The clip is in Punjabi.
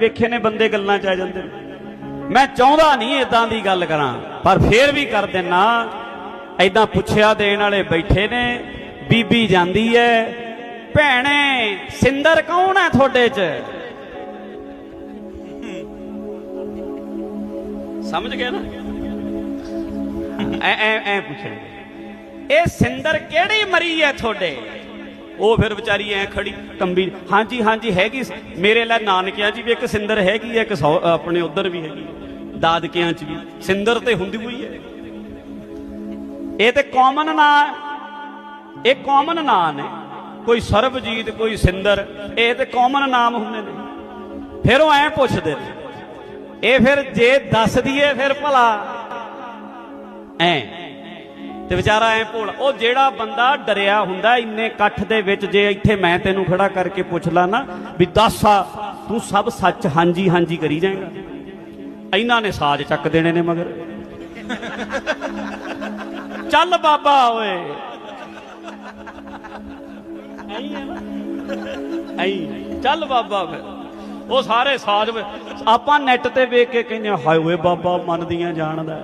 ਵੇਖੇ ਨੇ ਬੰਦੇ ਗੱਲਾਂ ਚ ਆ ਜਾਂਦੇ ਨੇ। ਮੈਂ ਚਾਹੁੰਦਾ ਨਹੀਂ ਇਦਾਂ ਦੀ ਗੱਲ ਕਰਾਂ, ਪਰ ਫੇਰ ਵੀ ਕਰ ਦਿੰਨਾ। ਐਦਾਂ ਪੁੱਛਿਆ ਦੇਣ ਵਾਲੇ ਬੈਠੇ ਨੇ, ਬੀਬੀ ਜਾਂਦੀ ਐ, ਭੈਣੇ, ਸਿੰਦਰ ਕੌਣ ਹੈ ਤੁਹਾਡੇ ਚ? ਸਮਝ ਗਏ ਨਾ? ਐ ਐ ਐ ਪੁੱਛਣਗੇ। ਇਹ ਸਿੰਦਰ ਕਿਹੜੀ ਮਰੀ ਐ ਤੁਹਾਡੇ? ਉਹ ਫਿਰ ਵਿਚਾਰੀ ਐ ਖੜੀ, ਕੰਬੀ, ਹਾਂਜੀ ਹਾਂਜੀ, ਹੈਗੀ ਮੇਰੇ ਲਈ ਨਾਨਕਿਆਂ 'ਚ ਵੀ ਇੱਕ ਸਿੰਦਰ ਹੈਗੀ ਐ, ਇੱਕ ਸੌ- ਆਪਣੇ ਉਧਰ ਵੀ ਹੈਗੀ ਦਾਦਕਿਆਂ 'ਚ ਵੀ, ਸਿੰਦਰ ਤੇ ਹੁੰਦੀ ਹੋਈ ਐ। ਇਹ ਤੇ ਕਾਮਨ ਨਾਂ ਇਹ ਕਾਮਨ ਨਾਂ ਨੇ, ਕੋਈ ਸਰਬਜੀਤ, ਕੋਈ ਸਿੰਦਰ, ਇਹ ਤੇ ਕਾਮਨ ਨਾਮ ਹੁੰਦੇ ਨੇ। ਫਿਰ ਉਹ ਐ ਪੁੱਛਦੇ ਨੇ, ਇਹ ਫਿਰ ਜੇ ਦੱਸ ਦਈਏ ਫਿਰ ਭਲਾ ਐ। ਤੇ ਵਿਚਾਰਾ ਐ ਭੋਲਾ, ਉਹ ਜਿਹੜਾ ਬੰਦਾ ਡਰਿਆ ਹੁੰਦਾ ਇੰਨੇ ਇਕੱਠ ਦੇ ਵਿੱਚ, ਜੇ ਇੱਥੇ ਮੈਂ ਤੈਨੂੰ ਖੜਾ ਕਰਕੇ ਪੁੱਛ ਲਾ ਨਾ ਵੀ ਦੱਸ ਆ ਤੂੰ ਸਭ ਸੱਚ ਹਾਂਜੀ ਹਾਂਜੀ ਕਰੀ ਜਾਏਗਾ। ਇਹਨਾਂ ਨੇ ਸਾਜ ਚੱਕ ਦੇਣੇ ਨੇ ਮਗਰ। ਚੱਲ ਬਾਬਾ ਓਏ। ਐਂ ਚੱਲ ਬਾਬਾ ਫਿਰ। ਉਹ ਸਾਰੇ ਸਾਜ ਆਪਾਂ ਨੈਟ ਤੇ ਵੇਖ ਕੇ ਕਹਿੰਦੇ ਹਾਏ ਓਏ ਬਾਬਾ ਮੰਨਦੀਆਂ ਜਾਣਦਾ।